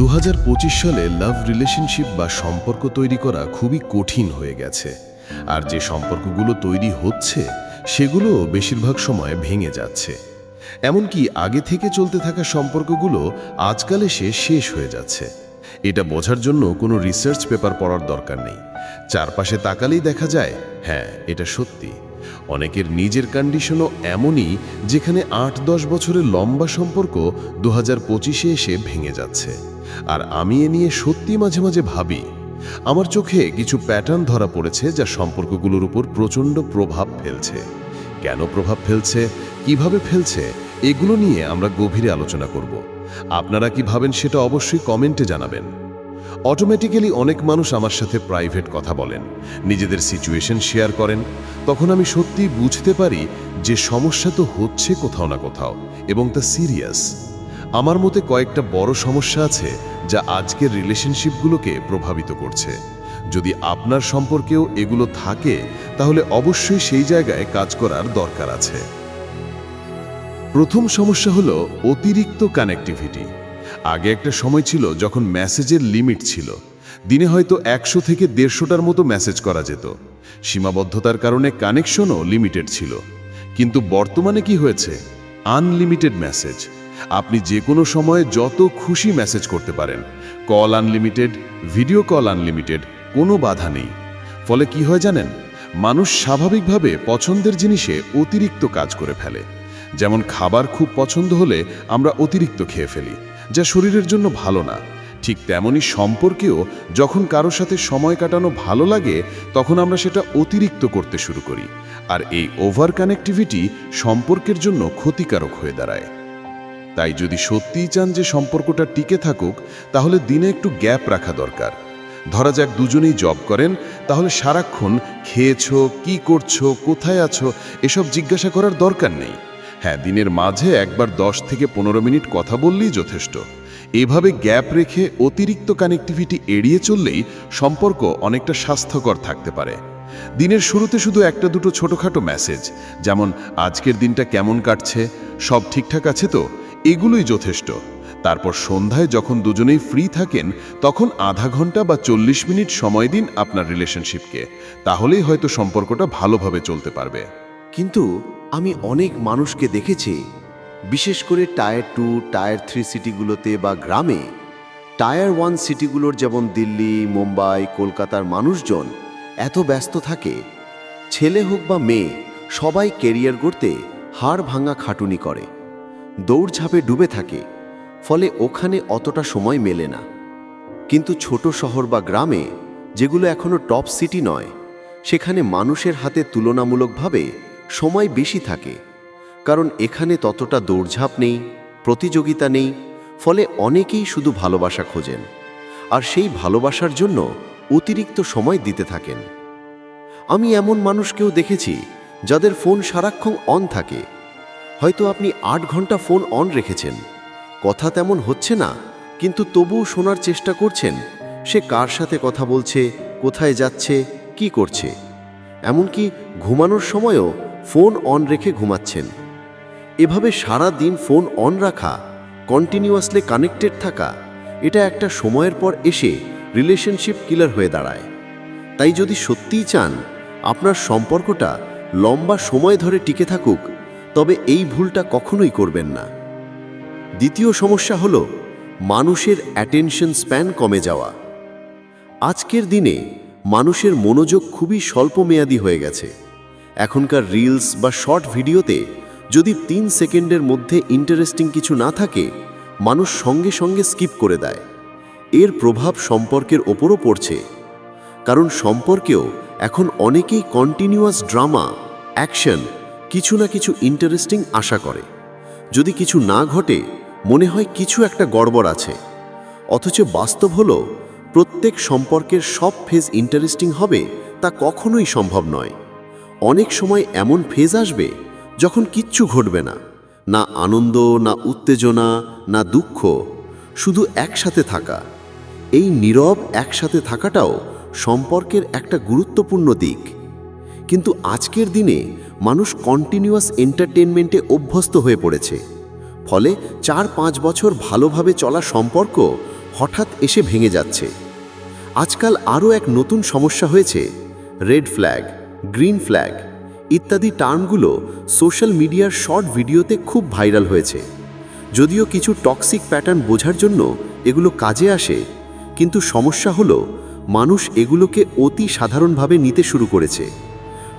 দু হাজার পঁচিশ সালে লাভ রিলেশনশিপ বা সম্পর্ক তৈরি করা খুবই কঠিন হয়ে গেছে। আর যে সম্পর্কগুলো তৈরি হচ্ছে, সেগুলো বেশিরভাগ সময় ভেঙে যাচ্ছে। এমনকি আগে থেকে চলতে থাকা সম্পর্কগুলো আজকাল এসে শেষ হয়ে যাচ্ছে। এটা বোঝার জন্য কোনো রিসার্চ পেপার পড়ার দরকার নেই। চারপাশে তাকালেই দেখা যায় হ্যাঁ এটা সত্যি। অনেকের নিজের কন্ডিশনও এমনই যেখানে আট দশ বছরের লম্বা সম্পর্ক দু হাজার পঁচিশে এসে ভেঙে যাচ্ছে। আর আমি এ নিয়ে সত্যি মাঝে মাঝে ভাবি, আমার চোখে কিছু প্যাটার্ন ধরা পড়েছে যা সম্পর্কগুলোর উপর প্রচণ্ড প্রভাব ফেলছে। কেন প্রভাব ফেলছে? কীভাবে ফেলছে? এগুলো নিয়ে আমরা গভীরে আলোচনা করব। আপনারা কি ভাবেন সেটা অবশ্যই কমেন্টে জানাবেন। অটোমেটিক্যালি অনেক মানুষ আমার সাথে প্রাইভেট কথা বলেন, নিজেদের সিচুয়েশন শেয়ার করেন। তখন আমি সত্যি বুঝতে পারি যে সমস্যা তো হচ্ছে কোথাও না কোথাও এবং তা সিরিয়াস আমার মতে কয়েকটা বড় সমস্যা আছে যা আজকের রিলেশনশিপগুলোকে প্রভাবিত করছে। যদি আপনার সম্পর্কেও এগুলো থাকে, তাহলে অবশ্যই সেই জায়গায় কাজ করার দরকার আছে। প্রথম সমস্যা হলো অতিরিক্ত কানেক্টিভিটি আগে একটা সময় ছিল যখন মেসেজের লিমিট ছিল। দিনে হয়তো একশো থেকে দেড়শোটার মতো মেসেজ করা যেত। সীমাবদ্ধতার কারণে কানেকশনও লিমিটেড ছিল। কিন্তু বর্তমানে কি হয়েছে? Unlimited message. আপনি যে কোনো সময়ে যত খুশি মেসেজ করতে পারেন। Call unlimited, video call unlimited, কোনো বাধা নেই। ফলে কি হয় জানেন? মানুষ স্বাভাবিকভাবে পছন্দের জিনিসে অতিরিক্ত কাজ করে ফেলে। যেমন খাবার খুব পছন্দ হলে আমরা অতিরিক্ত খেয়ে ফেলি। যা শরীরের জন্য ভালো না। ঠিক তেমনই সম্পর্কেও যখন কারোর সাথে সময় কাটানো ভালো লাগে, তখন আমরা সেটা অতিরিক্ত করতে শুরু করি। আর এই ওভার কানেক্টিভিটি সম্পর্কের জন্য ক্ষতিকারক হয়ে দাঁড়ায়। তাই যদি সত্যিই চান যে সম্পর্কটা টিকে থাকুক, তাহলে দিনে একটু গ্যাপ রাখা দরকার। ধরা যাক দুজনেই জব করেন, তাহলে সারাক্ষণ খেয়েছো, কি করছ, কোথায় আছো, এসব জিজ্ঞাসা করার দরকার নেই। হ্যাঁ দিনের মাঝে একবার দশ থেকে পনেরো মিনিট কথা বললেই যথেষ্ট। এভাবে গ্যাপ রেখে অতিরিক্ত কানেক্টিভিটি এড়িয়ে চললেই সম্পর্ক অনেকটা স্বাস্থ্যকর থাকতে পারে। দিনের শুরুতে শুধু একটা দুটো ছোটোখাটো মেসেজ যেমন, আজকের দিনটা কেমন কাটছে? সব ঠিকঠাক আছে তো? এগুলোই যথেষ্ট। তারপর সন্ধ্যায় যখন দুজনেই ফ্রি থাকেন, তখন আধা ঘণ্টা বা চল্লিশ মিনিট সময় দিন আপনার রিলেশনশিপকে তাহলেই হয়তো সম্পর্কটা ভালোভাবে চলতে পারবে। কিন্তু আমি অনেক মানুষকে দেখেছি, বিশেষ করে টায়ার টু, টায়ার থ্রি সিটিগুলোতে বা গ্রামে। টায়ার ওয়ান সিটিগুলোর যেমন দিল্লি, মুম্বাই, কলকাতার মানুষজন এত ব্যস্ত থাকে। ছেলে হোক বা মেয়ে, সবাই কেরিয়ার গড়তে হাড় ভাঙা খাটুনি করে। দৌড়ঝাঁপে ডুবে থাকে, ফলে ওখানে অতটা সময় মেলে না। কিন্তু ছোট শহর বা গ্রামে, যেগুলো এখনও টপ সিটি নয়, সেখানে মানুষের হাতে তুলনামূলকভাবে সময় বেশি থাকে, কারণ এখানে ততটা দৌড়ঝাঁপ নেই, প্রতিযোগিতা নেই, ফলে অনেকেই শুধু ভালোবাসা খোঁজেন, আর সেই ভালোবাসার জন্য অতিরিক্ত সময় দিতে থাকেন। আমি এমন মানুষকেও দেখেছি যাদের ফোন সারাক্ষণ অন থাকে। হয়তো আপনি আট ঘণ্টা ফোন অন রেখেছেন, কথা তেমন হচ্ছে না, কিন্তু তবুও শোনার চেষ্টা করছেন, সে কার সাথে কথা বলছে, কোথায় যাচ্ছে, কি করছে। এমনকি ঘুমানোর সময়ও ফোন অন রেখে ঘুমাচ্ছেন। এভাবে সারা দিন ফোন অন রাখা কন্টিনিউয়াসলি কানেক্টেড থাকা, এটা একটা সময়ের পর এসে রিলেশনশিপ কিলার হয়ে দাঁড়ায়। তাই যদি সত্যিই চান, আপনার সম্পর্কটা লম্বা সময় ধরে টিকে থাকুক, তবে এই ভুলটা কখনোই করবেন না। দ্বিতীয় সমস্যা হল, মানুষের অ্যাটেনশন স্প্যান কমে যাওয়া। আজকের দিনে মানুষের মনোযোগ খুবই স্বল্পমেয়াদী হয়ে গেছে। এখনকার রিলস বা শর্ট ভিডিওতে যদি তিন সেকেন্ডের মধ্যে ইন্টারেস্টিং কিছু না থাকে, মানুষ সঙ্গে সঙ্গে স্কিপ করে দেয়। এর প্রভাব সম্পর্কের ওপরও পড়ছে। কারণ সম্পর্কেও এখন অনেকেই কন্টিনিউয়াস ড্রামা অ্যাকশন কিছু না কিছু ইন্টারেস্টিং আশা করে। যদি কিছু না ঘটে, মনে হয় কিছু একটা গড়বড় আছে। অথচ বাস্তব হলো, প্রত্যেক সম্পর্কের সব ফেজ ইন্টারেস্টিং হবে তা কখনোই সম্ভব নয়। অনেক সময় এমন ফেজ আসবে যখন কিচ্ছু ঘটবে না না আনন্দ, না উত্তেজনা, না দুঃখ, শুধু একসাথে থাকা। এই নীরব একসাথে থাকাটাও সম্পর্কের একটা গুরুত্বপূর্ণ দিক। কিন্তু আজকের দিনে মানুষ কন্টিনিউয়াস এন্টারটেনমেন্টে অভ্যস্ত হয়ে পড়েছে। ফলে চার পাঁচ বছর ভালোভাবে চলা সম্পর্ক হঠাৎ এসে ভেঙে যাচ্ছে। আজকাল আরও এক নতুন সমস্যা হয়েছে রেড ফ্ল্যাগ গ্রিন ফ্ল্যাগ ইত্যাদি টার্মগুলো সোশ্যাল মিডিয়ার শর্ট ভিডিওতে খুব ভাইরাল হয়েছে। যদিও কিছু টক্সিক প্যাটার্ন বোঝার জন্য এগুলো কাজে আসে, কিন্তু সমস্যা হলো মানুষ এগুলোকে অতি সাধারণভাবে নিতে শুরু করেছে।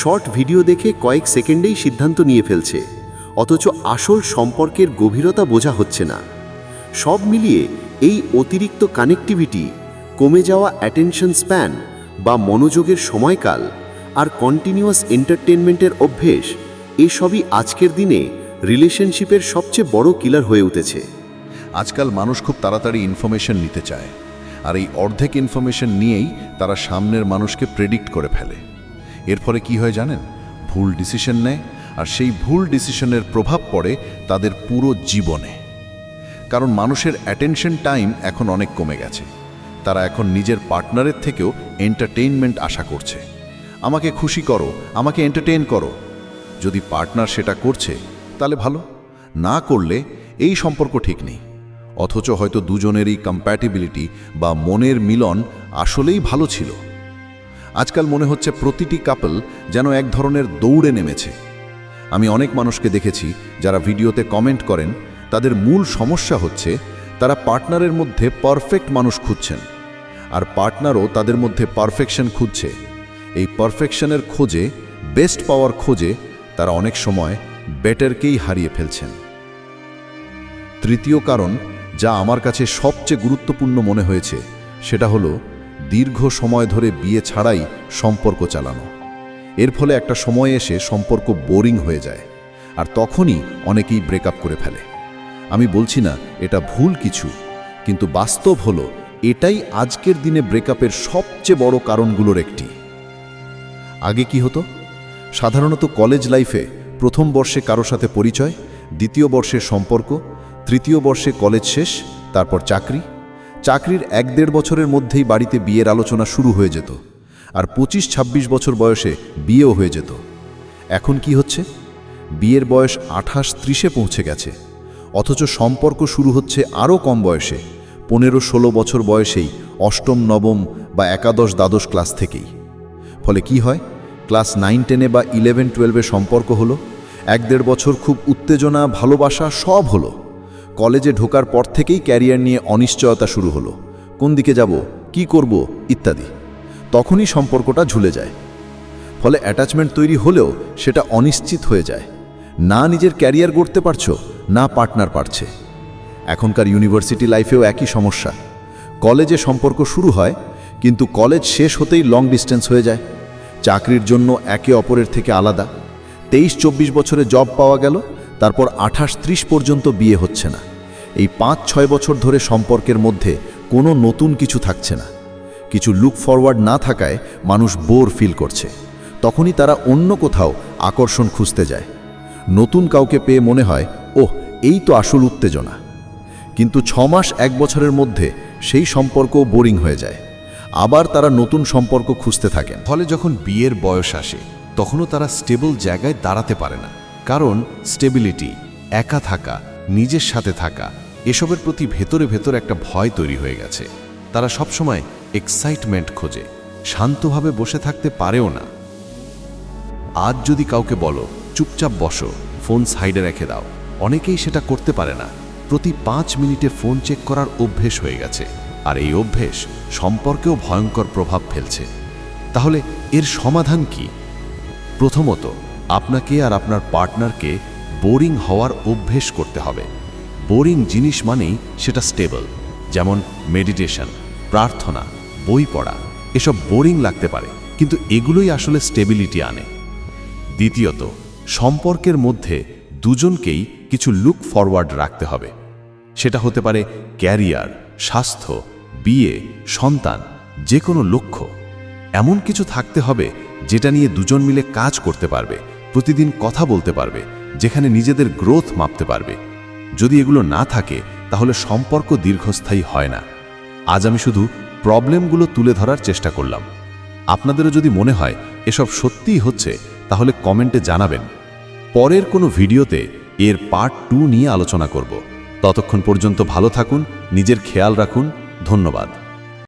শর্ট ভিডিও দেখে কয়েক সেকেন্ডেই সিদ্ধান্ত নিয়ে ফেলছে, অথচ আসল সম্পর্কের গভীরতা বোঝা হচ্ছে না। সব মিলিয়ে এই অতিরিক্ত কানেক্টিভিটি কমে যাওয়া অ্যাটেনশন স্প্যান বা মনোযোগের সময়কাল আর কন্টিনিউয়াস এন্টারটেনমেন্টের অভ্যেস, এসবই আজকের দিনে রিলেশনশিপের সবচেয়ে বড় কিলার হয়ে উঠেছে। আজকাল মানুষ খুব তাড়াতাড়ি ইনফরমেশন নিতে চায়, আর এই অর্ধেক ইনফরমেশন নিয়েই তারা সামনের মানুষকে প্রেডিক্ট করে ফেলে। এর ফলে কি হয় জানেন? ভুল ডিসিশন নেয়, আর সেই ভুল ডিসিশনের প্রভাব পড়ে তাদের পুরো জীবনে। কারণ মানুষের অ্যাটেনশন টাইম এখন অনেক কমে গেছে। তারা এখন নিজের পার্টনারের থেকেও এন্টারটেইনমেন্ট আশা করছে। আমাকে খুশি করো, আমাকে এন্টারটেইন করো। যদি পার্টনার সেটা করছে, তাহলে ভালো। না করলে এই সম্পর্ক ঠিক নেই। অথচ হয়তো দুজনেরই কম্প্যাটিবিলিটি বা মনের মিলন আসলেই ভালো ছিল। আজকাল মনে হচ্ছে প্রতিটি কাপল যেন এক ধরনের দৌড়ে নেমেছে। আমি অনেক মানুষকে দেখেছি যারা ভিডিওতে কমেন্ট করেন, তাদের মূল সমস্যা হচ্ছে তারা পার্টনারের মধ্যে পারফেক্ট মানুষ খুঁজছেন। আর পার্টনারও তাদের মধ্যে পারফেকশন খুঁজছে। এই পারফেকশনের খোঁজে বেস্ট পাওয়ার খোঁজে তারা অনেক সময় বেটারকেই হারিয়ে ফেলছেন। তৃতীয় কারণ যা আমার কাছে সবচেয়ে গুরুত্বপূর্ণ মনে হয়েছে, সেটা হলো দীর্ঘ সময় ধরে বিয়ে ছাড়াই সম্পর্ক চালানো। এর ফলে একটা সময় এসে সম্পর্ক বোরিং হয়ে যায়, আর তখনই অনেকেই ব্রেকআপ করে ফেলে। আমি বলছি না, এটা ভুল কিছু, কিন্তু বাস্তব হলো এটাই আজকের দিনে ব্রেকআপের সবচেয়ে বড় কারণগুলোর একটি। আগে কি হতো? সাধারণত কলেজ লাইফে প্রথম বর্ষে কারও সাথে পরিচয়, দ্বিতীয় বর্ষের সম্পর্ক, তৃতীয় বর্ষে কলেজ শেষ, তারপর চাকরি। চাকরির এক দেড় বছরের মধ্যেই বাড়িতে বিয়ের আলোচনা শুরু হয়ে যেত আর পঁচিশ ২৬ বছর বয়সে বিয়েও হয়ে যেত। এখন কি হচ্ছে? বিয়ের বয়স আঠাশ ত্রিশে পৌঁছে গেছে, অথচ সম্পর্ক শুরু হচ্ছে আরও কম বয়সে, পনেরো ষোলো বছর বয়সেই অষ্টম, নবম বা একাদশ দ্বাদশ ক্লাস থেকেই। ফলে কি হয়? ক্লাস নাইন, টেনে বা ইলেভেন, টুয়েলভে সম্পর্ক হলো, এক দেড় বছর খুব উত্তেজনা, ভালোবাসা সব হলো। কলেজে ঢোকার পর থেকেই ক্যারিয়ার নিয়ে অনিশ্চয়তা শুরু হলো, কোন দিকে যাব, কি করব, ইত্যাদি। তখনই সম্পর্কটা ঝুলে যায়। ফলে অ্যাটাচমেন্ট তৈরি হলেও সেটা অনিশ্চিত হয়ে যায়। না নিজের ক্যারিয়ার গড়তে পারছ, না পার্টনার পারছে। এখনকার ইউনিভার্সিটি লাইফেও একই সমস্যা। কলেজে সম্পর্ক শুরু হয়, কিন্তু কলেজ শেষ হতেই লং ডিস্টেন্স হয়ে যায়। চাকরির জন্য একে অপরের থেকে আলাদা। তেইশ চব্বিশ বছরে জব পাওয়া গেল, তারপর আঠাশ ত্রিশ পর্যন্ত বিয়ে হচ্ছে না। এই পাঁচ ছয় বছর ধরে সম্পর্কের মধ্যে কোনো নতুন কিছু থাকছে না। কিছু লুক ফরওয়ার্ড না থাকায় মানুষ বোর ফিল করছে। তখনই তারা অন্য কোথাও আকর্ষণ খুঁজতে যায়। নতুন কাউকে পেয়ে মনে হয়, ওহ, এই তো আসল উত্তেজনা। কিন্তু ছ মাস এক বছরের মধ্যে সেই সম্পর্কও বোরিং হয়ে যায়। আবার তারা নতুন সম্পর্ক খুঁজতে থাকেন। ফলে যখন বিয়ের বয়স আসে, তখনও তারা স্টেবল জায়গায় দাঁড়াতে পারে না। কারণ স্টেবিলিটি, একা থাকা, নিজের সাথে থাকা, এসবের প্রতি ভেতরে ভেতরে একটা ভয় তৈরি হয়ে গেছে। তারা সবসময় এক্সাইটমেন্ট খোঁজে, শান্তভাবে বসে থাকতে পারেও না। আজ যদি কাউকে বলো, চুপচাপ বসো, ফোন সাইডে রেখে দাও। অনেকেই সেটা করতে পারে না। প্রতি পাঁচ মিনিটে ফোন চেক করার অভ্যেস হয়ে গেছে। আর এই অভ্যেস সম্পর্কেও ভয়ঙ্কর প্রভাব ফেলছে। তাহলে এর সমাধান কি? প্রথমত, আপনাকে আর আপনার পার্টনারকে বোরিং হওয়ার অভ্যেস করতে হবে। বোরিং জিনিস মানেই সেটা স্টেবল, যেমন মেডিটেশন, প্রার্থনা, বই পড়া, এসব বোরিং লাগতে পারে, কিন্তু এগুলোই আসলে স্টেবিলিটি আনে। দ্বিতীয়ত, সম্পর্কের মধ্যে দুজনকেই কিছু লুক ফরওয়ার্ড রাখতে হবে। সেটা হতে পারে ক্যারিয়ার, স্বাস্থ্য বিয়ে, সন্তান যে কোনো লক্ষ্য। এমন কিছু থাকতে হবে যেটা নিয়ে দুজন মিলে কাজ করতে পারবে, প্রতিদিন কথা বলতে পারবে, যেখানে নিজেদের গ্রোথ মাপতে পারবে। যদি এগুলো না থাকে, তাহলে সম্পর্ক দীর্ঘস্থায়ী হয় না। আজ আমি শুধু প্রবলেমগুলো তুলে ধরার চেষ্টা করলাম। আপনাদেরও যদি মনে হয় এসব সত্যিই হচ্ছে, তাহলে কমেন্টে জানাবেন। পরের কোনো ভিডিওতে এর পার্ট টু নিয়ে আলোচনা করব। ততক্ষণ পর্যন্ত ভালো থাকুন, নিজের খেয়াল রাখুন ধন্যবাদ।